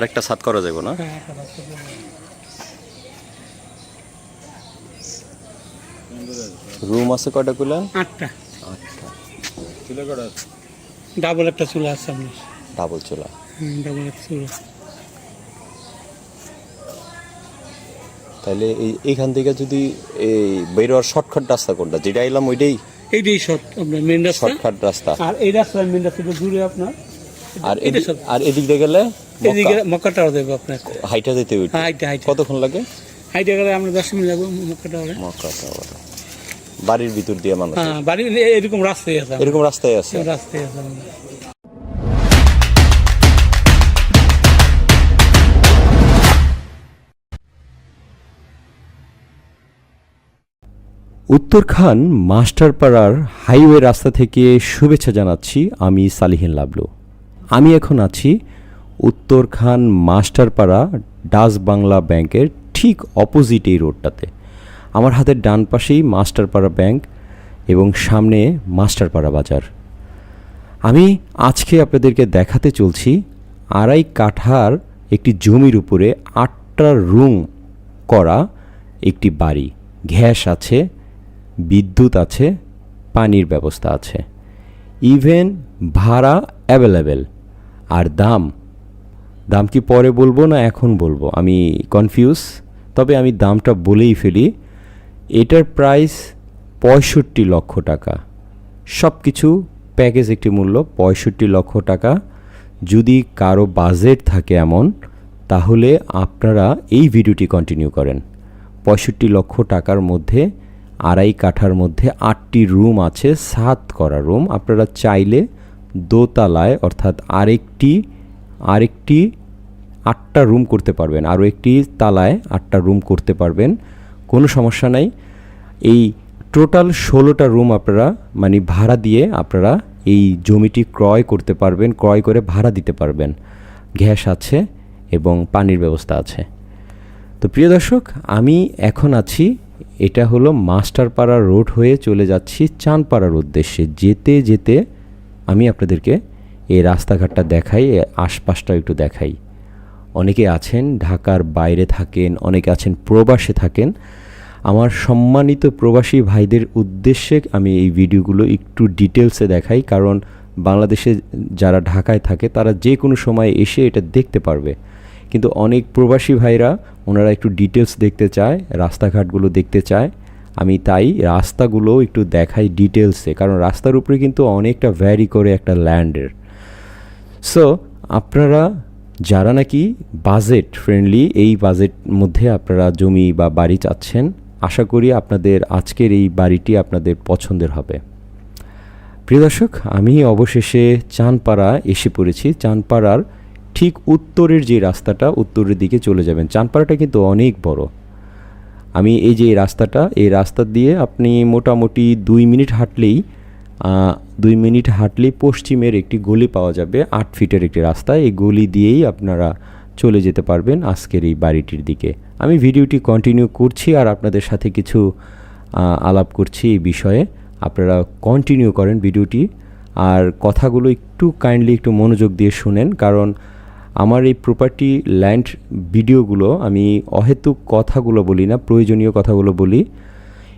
আরেকটা ছাদ করা যাবে না? হ্যাঁ। রুম আছে কয়টা কইলেন আটটা। আটটা। চুলা কটা ডাবল একটা চুলা আছে আপনার। ডাবল চুলা। হুম, ডাবল একটা চুলা। তাহলে এই এইখান থেকে যদি এই বেরোয়ার শর্টকাট রাস্তা কোনটা? যেটা এলাম ওইটাই? এইটাই শর্ট আপনার মেন রাস্তা। শর্টকাট রাস্তা। আর এই রাস্তা মেন রাস্তা একটু দূরে আপনার। আর আর এদিক দিয়ে গেলে? এদিকে মক্কাটাও দেবো আপনার হাইটা যেতে হইতো হ্যাঁ হাইটে হাইটে। কতক্ষণ লাগে? হাইটে গেলে আমরা দশ মিনিট লাগবো মক্কাটাও মক্কা টাওয়ার। বাড়ির ভিতর দিয়ে মানুষ হ্যাঁ বাড়ি এরকম রাস্তায় আছে এরকম রাস্তায় আছে রাস্তায় আছে আমাদের। উত্তরখান মাস্টারপাড়ার হাইওয়ে রাস্তা থেকে শুভেচ্ছা জানাচ্ছি আমি সালিহিন লাবলু। আমি এখন আছি উত্তরখান মাস্টারপাড়া ডাচ বাংলা ব্যাংকের ঠিক অপোজিট এই রোডটাতে। আমার হাতের ডান পাশেই মাস্টারপাড়া ব্যাংক এবং সামনে মাস্টারপাড়া বাজার। আমি আজকে আপনাদেরকে দেখাতে চলছি আড়াই কাঠার একটি জমির উপরে আটটা রুম করা একটি বাড়ি। গ্যাস আছে, বিদ্যুৎ আছে, পানির ব্যবস্থা আছে। ইভেন ভাড়া অ্যাভেলেবেল। আর দাম দাম কি পরে বলব না এখন বলব? আমি কনফিউজ তবে আমি দামটা বলেই ফেলি। এটার প্রাইস পঁয়ষট্টি লক্ষ টাকা। সব কিছু প্যাকেজ একটি মূল্য পঁয়ষট্টি লক্ষ টাকা। যদি কারও বাজেট থাকে এমন, তাহলে আপনারা এই ভিডিওটি কন্টিনিউ করেন। পঁয়ষট্টি লক্ষ টাকার মধ্যে আড়াই কাঠার মধ্যে আটটি রুম আছে, সাত করা রুম আপনারা চাইলে দোতলায়, অর্থাৎ আরেকটি আরেকটি আটটা রুম করতে পারবেন। আরও একটি তালায় আটটা রুম করতে পারবেন। কোনো সমস্যা নাই। এই টোটাল ষোলোটা রুম আপনারা মানে ভাড়া দিয়ে আপনারা এই জমিটি ক্রয় করতে পারবেন, ক্রয় করে ভাড়া দিতে পারবেন। গ্যাস আছে এবং পানির ব্যবস্থা আছে। তো প্রিয় দর্শক, আমি এখন আছি, এটা হলো মাস্টারপাড়া রোড হয়ে চলে যাচ্ছি চানপাড়ার উদ্দেশ্যে। যেতে যেতে আমি আপনাদেরকে এই রাস্তাঘাটটা দেখাই আশপাশটা একটু দেখাই। অনেকে আছেন, ঢাকার বাইরে থাকেন, অনেকে আছেন প্রবাসে থাকেন। আমার সম্মানিত প্রবাসী ভাইদের উদ্দেশ্যে আমি এই ভিডিওগুলো একটু ডিটেলসে দেখাই, কারণ বাংলাদেশে যারা ঢাকায় থাকে, তারা যে কোনো সময় এসে এটা দেখতে পারবে। কিন্তু অনেক প্রবাসী ভাইরা, ওনারা একটু ডিটেলস দেখতে চায়, রাস্তাঘাটগুলো দেখতে চায়। আমি তাই রাস্তাগুলো একটু দেখাই ডিটেলসে কারণ রাস্তার উপরে কিন্তু অনেকটা ভ্যারি করে একটা ল্যান্ডের। সো আপনারা যারা নাকি বাজেট ফ্রেন্ডলি এই বাজেট মধ্যে আপনারা জমি বা বাড়ি চাচ্ছেন, আশা করি আপনাদের আজকের এই বাড়িটি আপনাদের পছন্দের হবে। প্রিয় দর্শক, আমি অবশেষে চানপাড়া এসে পড়েছি। চানপাড়ার ঠিক উত্তরের যে রাস্তাটা, উত্তরের দিকে চলে যাবেন। চানপাড়াটা কিন্তু অনেক বড়। আমি এই যে রাস্তাটা, এই রাস্তা দিয়ে আপনি মোটামুটি দুই মিনিট হাঁটলেই দুই মিনিট হাঁটলেই পশ্চিমের একটি গলি পাওয়া যাবে, আট ফিটের একটি রাস্তা। এই গলি দিয়েই আপনারা চলে যেতে পারবেন আজকের এই বাড়িটির দিকে। আমি ভিডিওটি কন্টিনিউ করছি আর আপনাদের সাথে কিছু আলাপ করছি এই বিষয়ে। আপনারা কন্টিনিউ করেন ভিডিওটি। আর কথাগুলো একটু কাইন্ডলি একটু মনোযোগ দিয়ে শুনেন, কারণ আমার এই প্রপার্টি ল্যান্ড ভিডিওগুলো আমি অহেতুক কথাগুলো বলি না, প্রয়োজনীয় কথাগুলো বলি।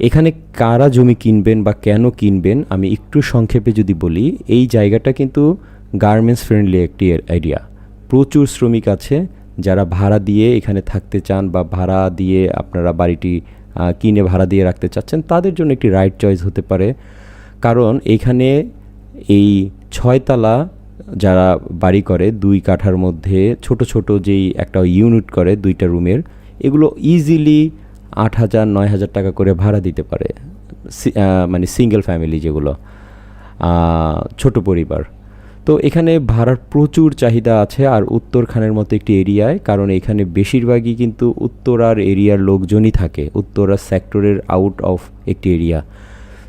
এখানে কারা জমি কিনবেন বা কেন কিনবেন, আমি একটু সংক্ষেপে যদি বলি, এই জায়গাটা কিন্তু গার্মেন্টস ফ্রেন্ডলি একটি এরিয়া প্রচুর শ্রমিক আছে যারা ভাড়া দিয়ে এখানে থাকতে চান বা ভাড়া দিয়ে আপনারা বাড়িটি কিনে ভাড়া দিয়ে রাখতে চাচ্ছেন, তাদের জন্য একটি রাইট চয়েস হতে পারে। কারণ এখানে এই ছয়তলা যারা বাড়ি করে, দুই কাঠার মধ্যে ছোট ছোট যেই একটা ইউনিট করে, দুইটা রুমের, এগুলো ইজিলি আট হাজার, নয় হাজার টাকা করে ভাড়া দিতে পারে। মানে সিঙ্গেল ফ্যামিলি যেগুলো ছোট পরিবার। তো এখানে ভাড়ার প্রচুর চাহিদা আছে আর উত্তরখানের মতো একটি এরিয়ায়, কারণ এখানে বেশিরভাগই কিন্তু উত্তরার এরিয়ার লোকজনই থাকে। উত্তরা সেক্টরের আউট অফ একটি এরিয়া।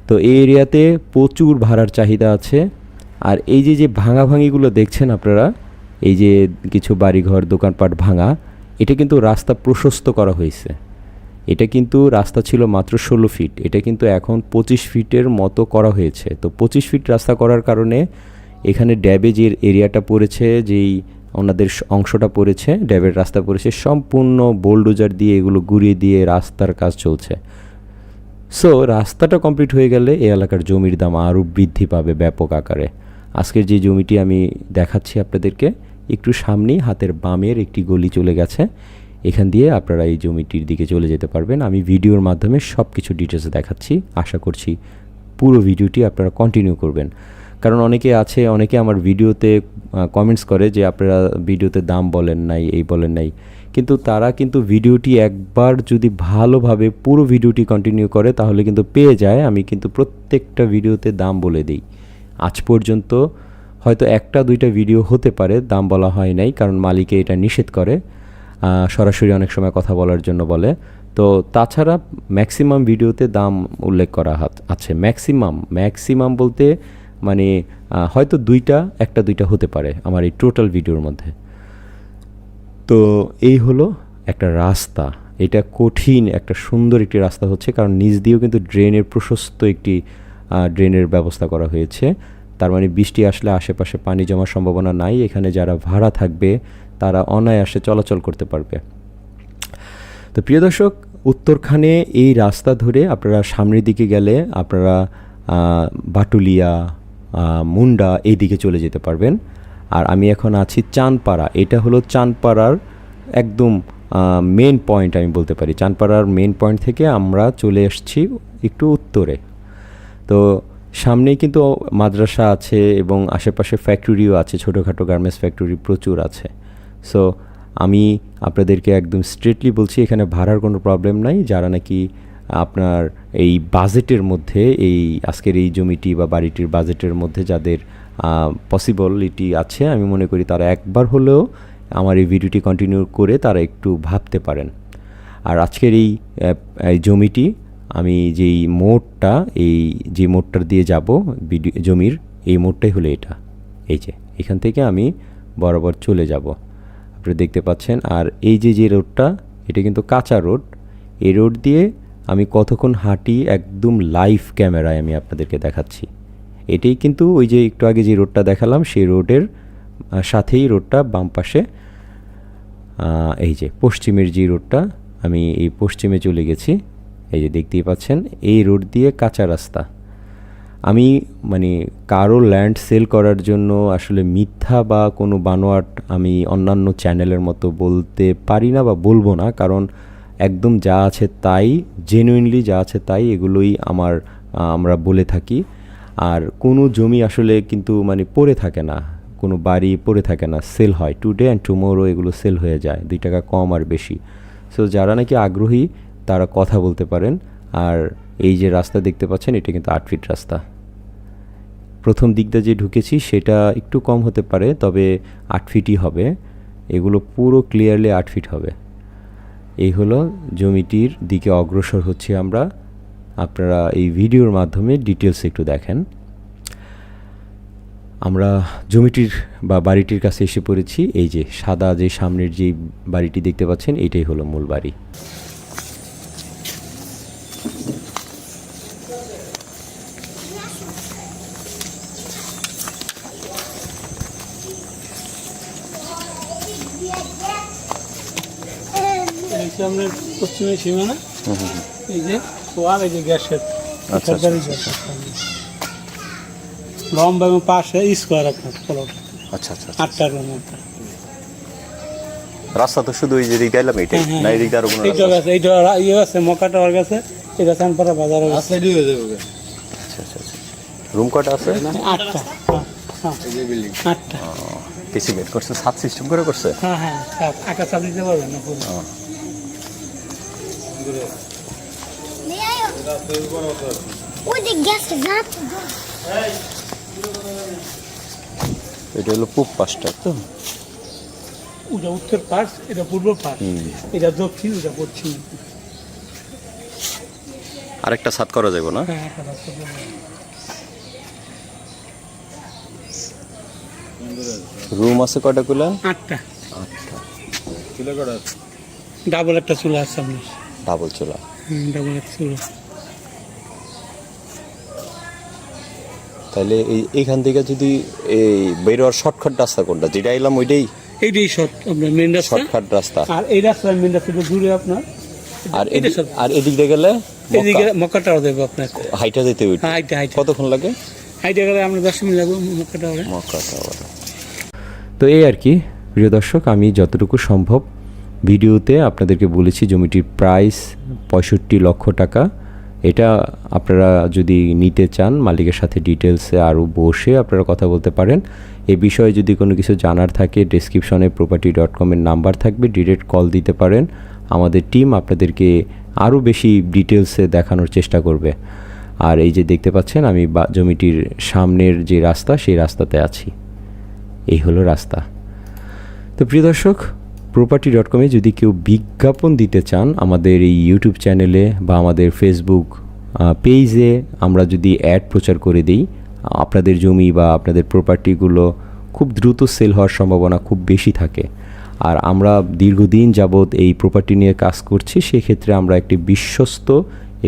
তো এই এরিয়াতে প্রচুর ভাড়ার চাহিদা আছে। আর এই যে যে ভাঙাভাঙিগুলো দেখছেন আপনারা, এই যে কিছু বাড়িঘর, দোকানপাট ভাঙা, এটা কিন্তু রাস্তা প্রশস্ত করা হয়েছে। এটা কিন্তু রাস্তা ছিল মাত্র ষোলো ফিট। এটা কিন্তু এখন পঁচিশ ফিটের মতো করা হয়েছে। তো পঁচিশ ফিট রাস্তা করার কারণে এখানে ড্যাবেজের এরিয়াটা পড়েছে, যেই ওনাদের অংশটা পড়েছে, ড্যাবের রাস্তা পড়েছে। সম্পূর্ণ বোলডোজার দিয়ে এগুলো ঘুরিয়ে দিয়ে রাস্তার কাজ চলছে। সো রাস্তাটা কমপ্লিট হয়ে গেলে এই এলাকার জমির দাম আরও বৃদ্ধি পাবে ব্যাপক আকারে। আজকের যে জমিটি আমি দেখাচ্ছি আপনাদেরকে, একটু সামনেই হাতের বামের একটি গলি চলে গেছে। এখান দিয়ে আপনারা এই জমিটির দিকে চলে যেতে পারবেন। আমি ভিডিওর মাধ্যমে সব কিছু ডিটেলস দেখাচ্ছি। আশা করছি পুরো ভিডিওটি আপনারা কন্টিনিউ করবেন। কারণ অনেকে আছে, অনেকে আমার ভিডিওতে কমেন্টস করে যে আপনারা ভিডিওতে দাম বলেন নাই, এই বলেন নাই। কিন্তু তারা কিন্তু ভিডিওটি একবার যদি ভালোভাবে পুরো ভিডিওটি কন্টিনিউ করে, তাহলে কিন্তু পেয়ে যায়। আমি কিন্তু প্রত্যেকটা ভিডিওতে দাম বলে দিই। আজ পর্যন্ত হয়তো একটা, দুইটা ভিডিও হতে পারে, দাম বলা হয় নাই, কারণ মালিকে এটা নিষেধ করে। সরাসরি অনেক সময় কথা বলার জন্য বলে। তো তাছাড়া ম্যাক্সিমাম ভিডিওতে দাম উল্লেখ করা আছে। ম্যাক্সিমাম ম্যাক্সিমাম বলতে মানে হয়তো দুইটা, একটা দুইটা হতে পারে আমার এই টোটাল ভিডিওর মধ্যে। তো এই হলো একটা রাস্তা। এটা কঠিন, একটা সুন্দর একটি রাস্তা হচ্ছে, কারণ নিচ দিয়েও কিন্তু ড্রেনের প্রশস্ত একটি ড্রেনের ব্যবস্থা করা হয়েছে। তার মানে বৃষ্টি আসলে আশেপাশে পানি জমার সম্ভাবনা নাই। এখানে যারা ভাড়া থাকবে তারা অনায়াসে চলাচল করতে পারবে। তো প্রিয় দর্শক, উত্তরখানে এই রাস্তা ধরে আপনারা সামনের দিকে গেলে আপনারা বাটুলিয়া মুন্ডা এই দিকে চলে যেতে পারবেন। আর আমি এখন আছি চাঁদপাড়া। এটা হলো চাঁদপাড়ার একদম মেন পয়েন্ট আমি বলতে পারি। চাঁদপাড়ার মেন পয়েন্ট থেকে আমরা চলে এসেছি একটু উত্তরে। তো সামনেই কিন্তু মাদ্রাসা আছে এবং আশেপাশে ফ্যাক্টরিও আছে। ছোটোখাটো গার্মেন্টস ফ্যাক্টরি প্রচুর আছে। সো আমি আপনাদেরকে একদম স্ট্রেটলি বলছি, এখানে ভাড়ার কোনো প্রবলেম নাই। যারা নাকি আপনার এই বাজেটের মধ্যে, এই আজকের এই জমিটি বা বাড়িটির বাজেটের মধ্যে যাদের পসিবলিটি আছে, আমি মনে করি তারা একবার হলেও আমার এই ভিডিওটি কন্টিনিউ করে তারা একটু ভাবতে পারেন। আর আজকের এই জমিটি, আমি যেই মোড়টা, এই যে মোড়টার দিয়ে যাব ভিডিও জমির, এই মোড়টাই হলো এটা। এই যে, এখান থেকে আমি বরাবর চলে যাব। আপনারা দেখতে পাচ্ছেন। আর এই যে যে রোডটা, এটা কিন্তু কাঁচা রোড। এই রোড দিয়ে আমি কতক্ষণ হাঁটি একদম লাইভ ক্যামেরায় আমি আপনাদেরকে দেখাচ্ছি। এটাই কিন্তু ওই যে, একটু আগে যে রোডটা দেখালাম, সেই রোডের সাথেই রোডটা, বাম পাশে এই যে, পশ্চিমের যে রোডটা, আমি এই পশ্চিমে চলে গেছি। এই যে, দেখতেই পাচ্ছেন, এই রোড দিয়ে কাঁচা রাস্তা। আমি মানে কারও ল্যান্ড সেল করার জন্য আসলে মিথ্যা বা কোনো বানোয়াট আমি অন্যান্য চ্যানেলের মতো বলতে পারি না বা বলব না। কারণ একদম যা আছে তাই জেনুইনলি যা আছে তাই, এগুলোই আমার আমরা বলে থাকি। আর কোনো জমি আসলে কিন্তু মানে পড়ে থাকে না, কোনো বাড়ি পড়ে থাকে না সেল হয়। টুডে অ্যান্ড টুমোরো এগুলো সেল হয়ে যায়, দুই টাকা কম আর বেশি। সো যারা নাকি আগ্রহী, তারা কথা বলতে পারেন। আর এই যে রাস্তা দেখতে পাচ্ছেন, এটা কিন্তু আট ফিট রাস্তা। প্রথম দিকটা যে ঢুকেছি, সেটা একটু কম হতে পারে, তবে আট ফিটই হবে। এগুলো পুরো ক্লিয়ারলি আট ফিট হবে। এই হলো জমিটির দিকে অগ্রসর হচ্ছি আমরা। আপনারা এই ভিডিওর মাধ্যমে ডিটেলস একটু দেখেন। আমরা জমিটির বা বাড়িটির কাছে এসে পড়েছি। এই যে সাদা যে সামনের যে বাড়িটি দেখতে পাচ্ছেন, এটাই হলো মূল বাড়ি। হচ্ছে আপনার পশ্চিমে সীমানা। এই যে ওয়াল এই যে গ্যাসের আচ্ছা, সরকারি গ্যাস লম্বা এবং পাশে স্কোয়ার আপনার প্লট আচ্ছা আচ্ছা আটটা রুম আপনার রাস্তা তো শুধু এই যে দিক গেলাম এইটাই হ্যাঁ, না এদিক দিয়ে আরও কোনো এইটা আছে এইটা ইয়ে আছে মকা টাওয়ার গেছে এটা চানপাড়া বাজার আছে আচ্ছা আচ্ছা আচ্ছা। রুম কটা আছে? আটটা হ্যাঁ, হ্যাঁ আটটা। কিছু বেড করছে সাত সিস্টেম করে করছে? হ্যাঁ হ্যাঁ চাপ আঁকা চাপ দিতে পারবেন না পুরো ওই যে গ্যাসটা গাছ এটা হলো পূব পাশটা তো? ওটা উত্তর পাশ এটা পূর্ব পাশ। এটা দক্ষিণ ওটা পশ্চিম। আরেকটা সাত করা যাবে না? হ্যাঁ। রুম আছে কয়টা কুলান? আটটা। আটটা। ডাবল একটা চুলা আছে আপনার। ডাবল চুলা। ডাবল চুলা। তাহলে এই এইখান থেকে যদি এই বেরোয়ার শর্টকাট রাস্তা কোনটা? যেটা এলাম ওইটাই এইটাই শর্ট আপনার মেন রাস্তা। শর্টকাট রাস্তা। আর এই রাস্তার মেন রাস্তাটা দূরে আপনার। আর এদিক- শর্ট আর এদিক দিয়ে গেলে এদিকে মক্কাটাও দেবো আপনার। হাইটা যেতে হইতো হাইটে হাইটে। কতক্ষণ লাগে? হাইটে গেলে আমরা দশ মিনিট লাগবে মক্কাটা হবে মক্কা টাওয়ার তো এই আর কি। প্রিয় দর্শক আমি যতটুকু সম্ভব ভিডিওতে আপনাদেরকে বলেছি জমিটির প্রাইস পঁয়ষট্টি লক্ষ টাকা। এটা আপনারা যদি নিতে চান, মালিকের সাথে ডিটেলসে আরও বসে আপনারা কথা বলতে পারেন। এ বিষয়ে যদি কোনো কিছু জানার থাকে ডেসক্রিপশনে প্রপার্টি ডট কমের নাম্বার থাকবে ডিরেক্ট কল দিতে পারেন। আমাদের টিম আপনাদেরকে আরও বেশি ডিটেলসে দেখানোর চেষ্টা করবে। আর এই যে দেখতে পাচ্ছেন, আমি জমিটির সামনের যে রাস্তা, সেই রাস্তাতে আছি। এই হলো রাস্তা। তো প্রিয় দর্শক প্রপার্টি ডট কমে যদি কেউ বিজ্ঞাপন দিতে চান, আমাদের এই ইউটিউব চ্যানেলে বা আমাদের ফেসবুক পেজে আমরা যদি অ্যাড প্রচার করে দিই, আপনাদের জমি বা আপনাদের প্রপার্টিগুলো খুব দ্রুত সেল হওয়ার সম্ভাবনা খুব বেশি থাকে। আর আমরা দীর্ঘদিন যাবৎ এই প্রপার্টি নিয়ে কাজ করছি, সেক্ষেত্রে আমরা একটি বিশ্বস্ত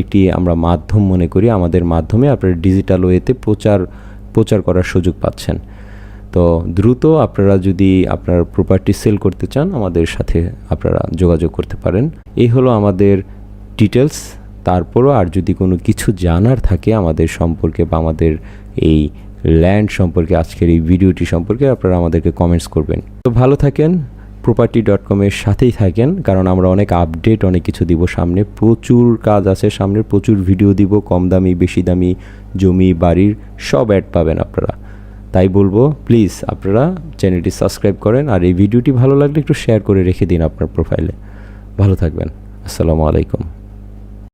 একটি আমরা মাধ্যম মনে করি। আমাদের মাধ্যমে আপনারা ডিজিটাল ওয়েতে প্রচার প্রচার করার সুযোগ পাচ্ছেন। তো দ্রুত আপনারা যদি আপনার প্রপার্টি সেল করতে চান, আমাদের সাথে আপনারা যোগাযোগ করতে পারেন। এই হলো আমাদের ডিটেলস তারপরও আর যদি কোনো কিছু জানার থাকে আমাদের সম্পর্কে বা আমাদের এই ল্যান্ড সম্পর্কে, আজকের এই ভিডিওটি সম্পর্কে আপনারা আমাদেরকে কমেন্টস করবেন। তো ভালো থাকেন প্রপার্টি ডট কমের সাথেই থাকেন, কারণ আমরা অনেক আপডেট অনেক কিছু দিব সামনে। প্রচুর কাজ আছে সামনে, প্রচুর ভিডিও দিব, কম দামি, বেশি দামি জমি, বাড়ির সব অ্যাড পাবেন আপনারা। তাই বলব প্লিজ আপনারা চ্যানেলটি সাবস্ক্রাইব করেন আর এই ভিডিওটি ভালো লাগলে একটু শেয়ার করে রেখে দিন আপনার প্রোফাইলে ভালো থাকবেন। আসসালামু আলাইকুম।